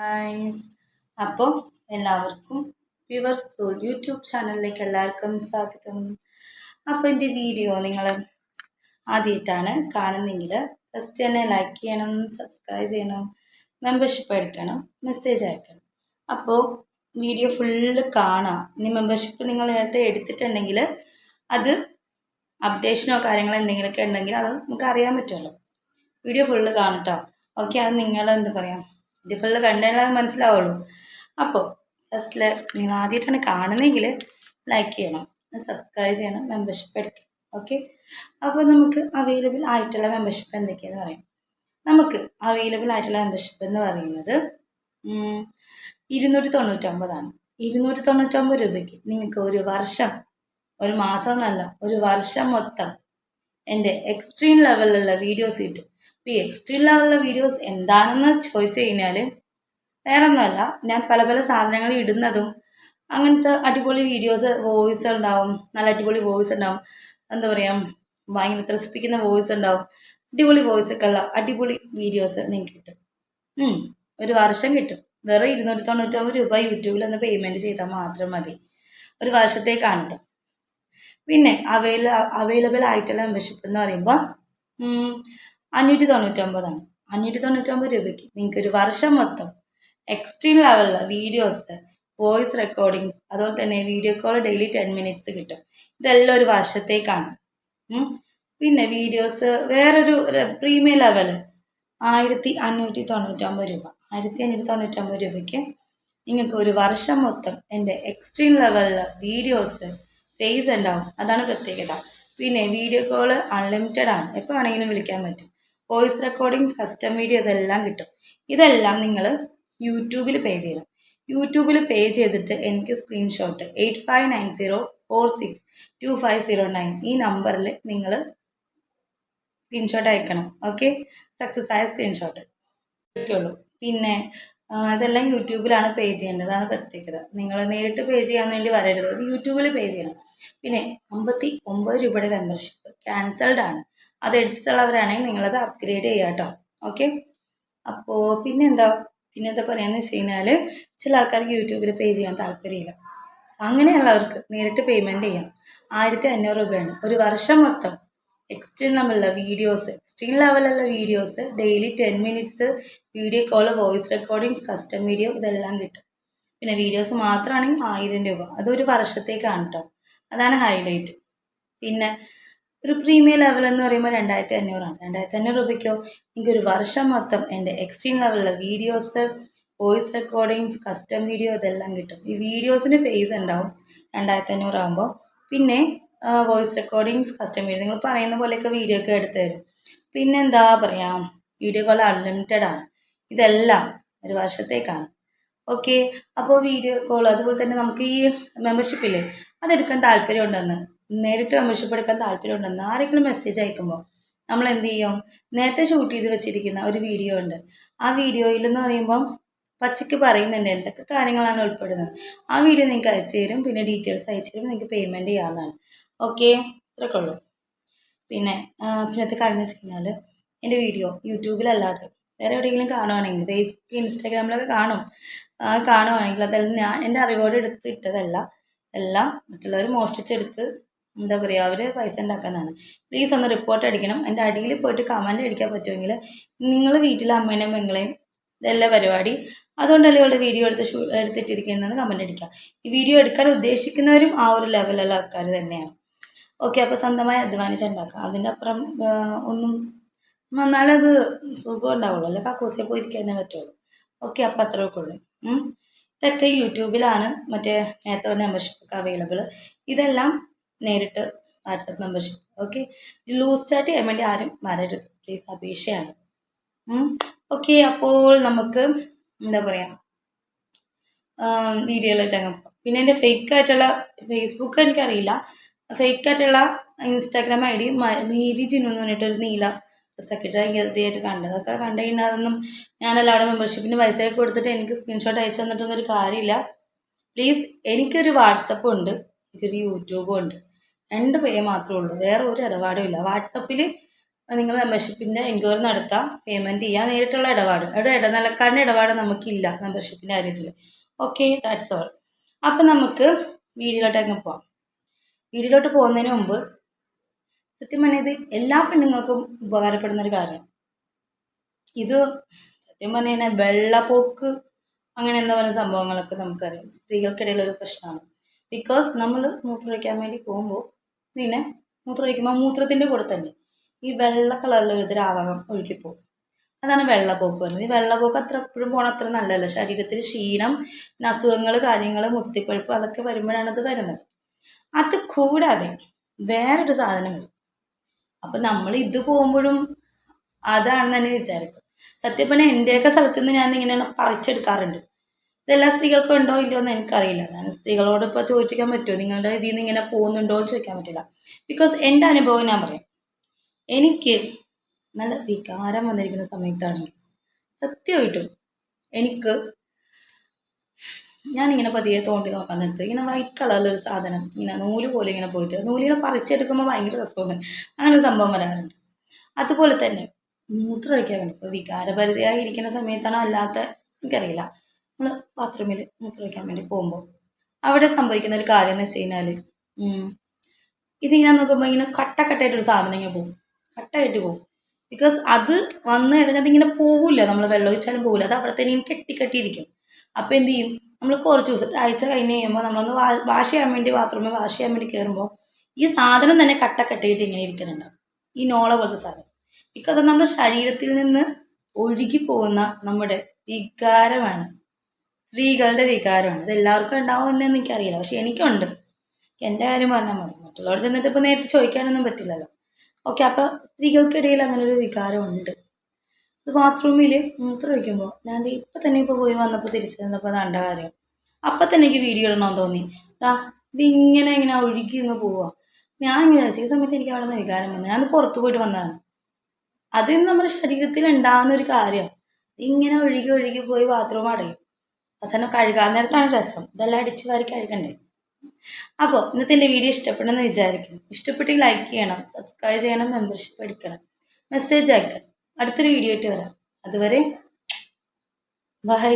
Guys അപ്പോൾ എല്ലാവർക്കും pure soul YouTube ചാനലിലേക്ക് എല്ലാവർക്കും സ്വാഗതം. അപ്പോൾ എന്റെ വീഡിയോ നിങ്ങൾ ആദ്യമായിട്ടാണ് കാണുന്നെങ്കിൽ ഫസ്റ്റ് തന്നെ ലൈക്ക് ചെയ്യണം സബ്സ്ക്രൈബ് ചെയ്യണം മെമ്പർഷിപ്പ് എടുക്കണം മെസ്സേജ് അയക്കണം. അപ്പോൾ വീഡിയോ ഫുള്ള് കാണാം. ഇനി മെമ്പർഷിപ്പ് നിങ്ങൾ നേരത്തെ എടുത്തിട്ടുണ്ടെങ്കിൽ അത് അപ്ഡേഷനോ കാര്യങ്ങളോ എന്തെങ്കിലുമൊക്കെ ഉണ്ടെങ്കിൽ അത് നമുക്ക് അറിയാൻ പറ്റുമല്ലോ. Video full കാണട്ടോ. ഓക്കെ അത് നിങ്ങൾ എന്താ പറയുക വീഡിയോ ഫുള്ള് അത് മനസ്സിലാവുള്ളൂ. അപ്പോൾ ഫസ്റ്റിൽ നിങ്ങൾ ആദ്യമായിട്ടാണ് കാണുന്നതെങ്കിൽ ലൈക്ക് ചെയ്യണം സബ്സ്ക്രൈബ് ചെയ്യണം മെമ്പർഷിപ്പ് എടുക്കണം. ഓക്കെ അപ്പോൾ നമുക്ക് അവൈലബിൾ ആയിട്ടുള്ള മെമ്പർഷിപ്പ് എന്തൊക്കെയാണെന്ന് പറയാം. നമുക്ക് അവൈലബിൾ ആയിട്ടുള്ള മെമ്പർഷിപ്പ് എന്ന് പറയുന്നത് ഇരുന്നൂറ്റി തൊണ്ണൂറ്റൊമ്പതാണ് ഇരുന്നൂറ്റി തൊണ്ണൂറ്റൊമ്പത് രൂപയ്ക്ക് നിങ്ങൾക്ക് ഒരു വർഷം ഒരു മാസം എന്നല്ല ഒരു വർഷം മൊത്തം എന്റെ എക്സ്ട്രീം ലെവലിലുള്ള വീഡിയോസ് കിട്ടും. അപ്പോൾ ഈ എക്സ്ട്രീ വീഡിയോസ് എന്താണെന്ന് ചോദിച്ചു കഴിഞ്ഞാൽ വേറെ ഒന്നുമല്ല ഞാൻ പല പല സാധനങ്ങൾ ഇടുന്നതും അങ്ങനത്തെ അടിപൊളി വീഡിയോസ് വോയിസ് ഉണ്ടാവും. നല്ല അടിപൊളി വോയിസ് ഉണ്ടാവും. എന്താ പറയുക ഭയങ്കര ത്രസിപ്പിക്കുന്ന വോയിസ് ഉണ്ടാവും. അടിപൊളി വോയിസ് ഒക്കെ ഉള്ള അടിപൊളി വീഡിയോസ് നിങ്ങൾക്ക് കിട്ടും. ഒരു വർഷം കിട്ടും. വേറെ ഇരുന്നൂറ്റി തൊണ്ണൂറ്റൊമ്പത് രൂപ യൂട്യൂബിൽ ഒന്ന് പേയ്മെന്റ് ചെയ്താൽ മാത്രം മതി. ഒരു വർഷത്തേക്കാണ് കേട്ടോ പിന്നെ അവൈല അവൈലബിൾ ആയിട്ടുള്ള മെമ്പർഷിപ്പ് എന്ന് പറയുമ്പോൾ അഞ്ഞൂറ്റി തൊണ്ണൂറ്റൊമ്പതാണ് അഞ്ഞൂറ്റി തൊണ്ണൂറ്റൊമ്പത് രൂപയ്ക്ക് നിങ്ങൾക്ക് ഒരു വർഷം മൊത്തം എക്സ്ട്രീം ലെവലിലുള്ള വീഡിയോസ് വോയിസ് റെക്കോർഡിങ്സ് അതുപോലെ തന്നെ video call daily ten minutes കിട്ടും. ഇതെല്ലാം ഒരു വർഷത്തേക്കാണ്. പിന്നെ വീഡിയോസ് വേറൊരു പ്രീമിയം ലെവൽ ആയിരത്തി അഞ്ഞൂറ്റി തൊണ്ണൂറ്റൊമ്പത് രൂപ. ആയിരത്തി അഞ്ഞൂറ്റി തൊണ്ണൂറ്റൊമ്പത് രൂപയ്ക്ക് നിങ്ങൾക്ക് ഒരു വർഷം മൊത്തം എന്റെ എക്സ്ട്രീം ലെവലിൽ വീഡിയോസ് ഫേസ് ഉണ്ടാവും. അതാണ് പ്രത്യേകത. പിന്നെ വീഡിയോ കോൾ അൺലിമിറ്റഡ് ആണ്. എപ്പോൾ വേണമെങ്കിലും വിളിക്കാൻ പറ്റും. വോയിസ് റെക്കോർഡിങ് കസ്റ്റം വീഡിയോ ഇതെല്ലാം കിട്ടും. ഇതെല്ലാം നിങ്ങൾ യൂട്യൂബിൽ പേ ചെയ്യണം. യൂട്യൂബിൽ പേ ചെയ്തിട്ട് എനിക്ക് screenshot eight five nine zero four six two five zero nine ഈ നമ്പറിൽ നിങ്ങൾ സ്ക്രീൻഷോട്ട് അയക്കണം. ഓക്കെ സക്സസ് ആയ സ്ക്രീൻഷോട്ട് ഒക്കെയുള്ളൂ പിന്നെ ഇതെല്ലാം യൂട്യൂബിലാണ് പേ ചെയ്യേണ്ടത് അതാണ് പ്രത്യേകത. നിങ്ങൾ നേരിട്ട് പേ ചെയ്യാൻ വേണ്ടി വരരുത്. യൂട്യൂബിൽ പേ ചെയ്യണം. പിന്നെ അമ്പത്തി ഒമ്പത് രൂപയുടെ മെമ്പർഷിപ്പ് ക്യാൻസൽഡ് ആണ്. അത് എടുത്തിട്ടുള്ളവരാണെങ്കിൽ നിങ്ങളത് അപ്ഗ്രേഡ് ചെയ്യുക കേട്ടോ. ഓക്കെ അപ്പോൾ പിന്നെന്താ? പിന്നെന്താ പറയുകയെന്ന് വെച്ച് കഴിഞ്ഞാൽ ചില ആൾക്കാർക്ക് യൂട്യൂബിൽ പേ ചെയ്യാൻ താല്പര്യമില്ല. അങ്ങനെയുള്ളവർക്ക് നേരിട്ട് പേയ്മെന്റ് ചെയ്യാം. ആയിരത്തി അഞ്ഞൂറ് രൂപയാണ്. ഒരു വർഷം മൊത്തം എക്സ്ട്രീം ലെവലുള്ള videos extreme ലെവലുള്ള videos daily ten minutes video call voice recordings custom video ഇതെല്ലാം കിട്ടും. പിന്നെ വീഡിയോസ് മാത്രമാണെങ്കിൽ ആയിരം രൂപ. അതൊരു വർഷത്തേക്കാണ് കേട്ടോ അതാണ് ഹൈലൈറ്റ് പിന്നെ ഒരു പ്രീമിയം ലെവൽ എന്ന് പറയുമ്പോൾ രണ്ടായിരത്തി അഞ്ഞൂറാണ് രണ്ടായിരത്തി അഞ്ഞൂറ് രൂപയ്ക്കോ? നിങ്ങൾക്ക് ഒരു വർഷം മൊത്തം എന്റെ extreme ലെവലിലെ videos voice recordings custom video ഇതെല്ലാം കിട്ടും. ഈ വീഡിയോസിന് ഫേസ് ഉണ്ടാവും രണ്ടായിരത്തി അഞ്ഞൂറാകുമ്പോൾ പിന്നെ വോയിസ് റെക്കോർഡിങ്സ് കസ്റ്റം വീഡിയോ നിങ്ങൾ പറയുന്ന പോലെയൊക്കെ വീഡിയോ ഒക്കെ എടുത്തു തരും. പിന്നെ എന്താ പറയുക വീഡിയോ കോൾ അൺലിമിറ്റഡ് ആണ്. ഇതെല്ലാം ഒരു വർഷത്തേക്കാണ്. ഓക്കെ അപ്പോൾ വീഡിയോ കോൾ അതുപോലെ തന്നെ നമുക്ക് ഈ മെമ്പർഷിപ്പ് ഇല്ലേ? അതെടുക്കാൻ താല്പര്യമുണ്ടെന്ന് നേരിട്ട് മെമ്പർഷിപ്പ് എടുക്കാൻ താല്പര്യമുണ്ടെന്ന് ആരെങ്കിലും മെസ്സേജ് അയക്കുമ്പോൾ നമ്മൾ എന്ത് ചെയ്യും? നേരത്തെ ഷൂട്ട് ചെയ്ത് വെച്ചിരിക്കുന്ന ഒരു വീഡിയോ ഉണ്ട്. ആ വീഡിയോയിൽ എന്ന് പറയുമ്പം പച്ചയ്ക്ക് പറയുന്നുണ്ട് എന്തൊക്കെ കാര്യങ്ങളാണ് ഉൾപ്പെടുന്നത്. ആ വീഡിയോ നിങ്ങൾക്ക് അയച്ചു തരും. പിന്നെ ഡീറ്റെയിൽസ് അയച്ചു തരും. നിങ്ങൾക്ക് പേയ്മെന്റ് ചെയ്യാവുന്നതാണ്. ഓക്കെ ഇത്രയൊക്കെ ഉള്ളൂ. പിന്നെ പിന്നത്തെ കാര്യം എന്ന് വെച്ച് കഴിഞ്ഞാൽ എന്റെ വീഡിയോ യൂട്യൂബിലല്ലാതെ വേറെ എവിടെയെങ്കിലും കാണുവാണെങ്കിൽ ഫേസ്ബുക്ക് ഇൻസ്റ്റാഗ്രാമിലൊക്കെ കാണും. കാണുവാണെങ്കിൽ അതെല്ലാം ഞാൻ എന്റെ അറിവോടെ എടുത്ത് ഇട്ടതല്ല. എല്ലാം മറ്റുള്ളവർ മോഷ്ടിച്ചെടുത്ത് എന്താ പറയുക അവർ പൈസ ഉണ്ടാക്കുന്നതാണ്. പ്ലീസ് ഒന്ന് റിപ്പോർട്ട് അടിക്കണം. എന്റെ അടിയിൽ പോയിട്ട് കമന്റ് അടിക്കാൻ പറ്റുമെങ്കിൽ നിങ്ങൾ വീട്ടിലെ അമ്മേനെയും പെങ്ങളെയും ഇതല്ല പരിപാടി അതുകൊണ്ടല്ലേ ഇവിടെ വീഡിയോ എടുത്ത് ഷൂ എടുത്തിട്ടിരിക്കുന്നതെന്ന് കമന്റ് അടിക്കാം ഈ വീഡിയോ എടുക്കാൻ ഉദ്ദേശിക്കുന്നവരും ആ ഒരു ലെവലുള്ള ആൾക്കാർ തന്നെയാണ്. ഓക്കെ അപ്പോൾ സ്വന്തമായി അധ്വാനിച്ചുണ്ടാക്കാം അതിന്റെ അപ്പുറം ഒന്നും വന്നാലേ അത് സുഖം ഉണ്ടാവുള്ളൂ. അല്ലെ കക്കൂസിൽ തന്നെ പറ്റുള്ളൂ. ഓക്കെ അപ്പോൾ അത്രയൊക്കെ ഉള്ളൂ. ഇതൊക്കെ യൂട്യൂബിലാണ് മറ്റേ നേരത്തെ മെമ്പർഷിപ്പ് ഒക്കെ അവൈലബിൾ ഇതെല്ലാം നേരിട്ട് വാട്സപ്പ് മെമ്പർഷിപ്പ് ഓക്കെ ലൂസ് സ്റ്റാർട്ട് ചെയ്യാൻ വേണ്ടി ആരും വരരുത്. പ്ലീസ് അപേക്ഷയാണ്. ഓക്കെ അപ്പോൾ നമുക്ക് എന്താ പറയുക വീഡിയോയിലായിട്ട് അങ്ങ് പോകാം. പിന്നെ എന്റെ ഫേക്ക് ആയിട്ടുള്ള ഫേസ്ബുക്ക് എനിക്കറിയില്ല. ഫേക്ക് ആയിട്ടുള്ള Instagram I D Mary Jinu എന്ന് പറഞ്ഞിട്ടൊരു നീല സെക്രട്ടറി ഗതിയായിട്ട് കണ്ടത്. അതൊക്കെ കണ്ടു കഴിഞ്ഞാൽ അതൊന്നും ഞാൻ എല്ലാവരുടെ മെമ്പർഷിപ്പിന് പൈസയൊക്കെ കൊടുത്തിട്ട് എനിക്ക് സ്ക്രീൻഷോട്ട് അയച്ചു തന്നിട്ടൊന്നും ഒരു കാര്യമില്ല. പ്ലീസ് എനിക്കൊരു വാട്സപ്പും ഉണ്ട്. എനിക്കൊരു യൂട്യൂബും ഉണ്ട്. രണ്ട് പേ മാത്രമേ ഉള്ളൂ. വേറെ ഒരു ഇടപാടും ഇല്ല. വാട്സപ്പിൽ നിങ്ങൾ മെമ്പർഷിപ്പിന്റെ എൻക്വയറി നടത്താം പേയ്മെന്റ് ചെയ്യാം നേരിട്ടുള്ള ഇടപാട്. അവിടെ ഇടനിലക്കാരന്റെ ഇടപാട് നമുക്കില്ല മെമ്പർഷിപ്പിന്റെ കാര്യത്തിൽ ഓക്കെ ദാറ്റ്സ് ഓൾ അപ്പം നമുക്ക് വീഡിയോയിലോട്ട് അങ്ങ് പോവാം. വീഡിയോയിലോട്ട് പോകുന്നതിന് മുമ്പ് സത്യം പറഞ്ഞാൽ ഇത് എല്ലാ പെണ്ണുങ്ങൾക്കും ഉപകാരപ്പെടുന്ന ഒരു കാര്യം. ഇത് സത്യം പറഞ്ഞു കഴിഞ്ഞാൽ വെള്ളപ്പോക്ക് അങ്ങനെ എന്താ പറയുന്ന സംഭവങ്ങളൊക്കെ നമുക്കറിയാം. സ്ത്രീകൾക്കിടയിൽ ഒരു പ്രശ്നമാണ്. ബിക്കോസ് നമ്മൾ മൂത്രമൊഴിക്കാൻ വേണ്ടി പോകുമ്പോൾ ഇങ്ങനെ മൂത്രമൊഴിക്കുമ്പോൾ മൂത്രത്തിന്റെ കൂടെ തന്നെ. ഈ വെള്ള കളറിലുള്ള ഒരു ദ്രാവകം ഒഴുകിപ്പോകും അതാണ് വെള്ളപ്പോക്ക് പറയുന്നത് ഈ വെള്ളപ്പോക്ക് അത്ര എപ്പോഴും പോകണം അത്ര നല്ലതല്ല. ശരീരത്തിൽ ക്ഷീണം പിന്നെ അസുഖങ്ങൾ കാര്യങ്ങൾ മുത്തിപ്പഴുപ്പ് അതൊക്കെ വരുമ്പോഴാണ് അത് വരുന്നത്. അത് കൂടാതെ വേറൊരു സാധനം വരും. അപ്പം നമ്മൾ ഇത് പോകുമ്പോഴും അതാണെന്ന് തന്നെ വിചാരിക്കും. സത്യപ്പന എന്റെയൊക്കെ സ്ഥലത്ത് നിന്ന് ഞാൻ ഇങ്ങനെ പറിച്ചെടുക്കാറുണ്ട്. ഇതെല്ലാ സ്ത്രീകൾക്കും ഉണ്ടോ ഇല്ലയോ എന്ന് എനിക്കറിയില്ല. ഞാൻ സ്ത്രീകളോട് ഇപ്പോൾ ചോദിക്കാൻ പറ്റുമോ? നിങ്ങളുടെ ഇതിൽ നിന്ന് ഇങ്ങനെ പോകുന്നുണ്ടോ എന്ന് ചോദിക്കാൻ പറ്റില്ല. ബിക്കോസ് എന്റെ അനുഭവം ഞാൻ പറയാം. എനിക്ക് നല്ല വികാരം വന്നിരിക്കുന്ന സമയത്താണെങ്കിൽ സത്യമായിട്ടും എനിക്ക് ഞാനിങ്ങനെ പതിയെ തോണ്ടി നോക്കാൻ നേരത്ത് ഇങ്ങനെ വൈറ്റ് കളറിലൊരു സാധനം ഇങ്ങനെ നൂൽ പോലെ ഇങ്ങനെ പോയിട്ട് നൂലിങ്ങനെ പറിച്ചെടുക്കുമ്പോൾ ഭയങ്കര രസമാണ്. അങ്ങനെ ഒരു സംഭവം വരാറുണ്ട്. അതുപോലെ തന്നെ മൂത്രമൊഴിക്കാൻ വേണ്ടി ഇപ്പോൾ വികാരപരിധിയായി ഇരിക്കുന്ന സമയത്താണോ അല്ലാത്ത എനിക്കറിയില്ല. നമ്മൾ ബാത്റൂമിൽ മൂത്രമൊഴിക്കാൻ വേണ്ടി പോകുമ്പോൾ അവിടെ സംഭവിക്കുന്ന ഒരു കാര്യം എന്ന് വെച്ച് കഴിഞ്ഞാൽ ഇതിങ്ങനെ നോക്കുമ്പോൾ ഇങ്ങനെ കട്ട കട്ടയായിട്ടൊരു സാധനം ഇങ്ങനെ പോകും കട്ടയായിട്ട് പോകും ബിക്കോസ് അത് വന്നു കഴിഞ്ഞാൽ അതിങ്ങനെ പോവില്ല നമ്മൾ വെള്ളം ഒഴിച്ചാലും പോവില്ല അത് അവിടെ തന്നെ കെട്ടിക്കെട്ടിയിരിക്കും. കെട്ടി കെട്ടിയിരിക്കും അപ്പോൾ എന്ത് ചെയ്യും? നമ്മൾ കുറച്ച് ദിവസം ആഴ്ച കഴിഞ്ഞ് കഴിയുമ്പോൾ നമ്മളൊന്ന് വാഷ് ചെയ്യാൻ വേണ്ടി ബാത്റൂമിൽ വാഷ് ചെയ്യാൻ വേണ്ടി കയറുമ്പോൾ ഈ സാധനം തന്നെ കട്ട കെട്ടിയിട്ട് ഇങ്ങനെ ഇരിക്കുന്നുണ്ട്. ഈ നോള പോലത്തെ സാധനം. ബിക്കോസ് അത് നമ്മുടെ ശരീരത്തിൽ നിന്ന് ഒഴുകി പോകുന്ന നമ്മുടെ വികാരമാണ്. സ്ത്രീകളുടെ വികാരമാണ്. ഇത് എല്ലാവർക്കും ഉണ്ടാവുമെന്ന് എനിക്കറിയില്ല. പക്ഷെ എനിക്കുണ്ട്. എന്റെ കാര്യം പറഞ്ഞാൽ മതി. മറ്റുള്ളവർ ചെന്നിട്ട് ഇപ്പോൾ നേരിട്ട് ചോദിക്കാനൊന്നും പറ്റില്ലല്ലോ. ഓക്കെ അപ്പോൾ സ്ത്രീകൾക്കിടയിൽ അങ്ങനെ ഒരു വികാരമുണ്ട്. അത് ബാത്റൂമിൽ മൂത്രം ഒഴിക്കുമ്പോൾ ഞാൻ ഇപ്പം തന്നെ ഇപ്പോൾ പോയി വന്നപ്പോൾ തിരിച്ചു വന്നപ്പോൾ കണ്ട കാര്യം. അപ്പം തന്നെ എനിക്ക് വീഡിയോ ഇടണമെന്ന് തോന്നി. ആ ഇതിങ്ങനെ ഇങ്ങനെ ഒഴുകി ഇങ്ങ് പോവുക ഞാൻ വിചാരിച്ചു സമയത്ത് എനിക്ക് അവിടെ നിന്ന് വികാരം വന്നു. ഞാൻ പുറത്ത് പോയിട്ട് വന്നതാണ്. അത് നമ്മുടെ ശരീരത്തിൽ ഉണ്ടാകുന്ന ഒരു കാര്യം. ഇങ്ങനെ ഒഴുകി ഒഴുകി പോയി ബാത്റൂം അടയും. അവസാനം കഴുകാൻ നേരത്താണ് രസം. ഇതെല്ലാം അടിച്ച് വാരി കഴുകണ്ടേ? അപ്പോൾ ഇന്നത്തെ എന്റെ വീഡിയോ ഇഷ്ടപ്പെടുമെന്ന് വിചാരിക്കുന്നു. ഇഷ്ടപ്പെട്ടെങ്കിൽ ലൈക്ക് ചെയ്യണം സബ്സ്ക്രൈബ് ചെയ്യണം മെമ്പർഷിപ്പ് എടുക്കണം. മെസ്സേജ് അയക്കണം. അടുത്തൊരു വീഡിയോ ആയിട്ട് വരാം. അതുവരെ ബൈ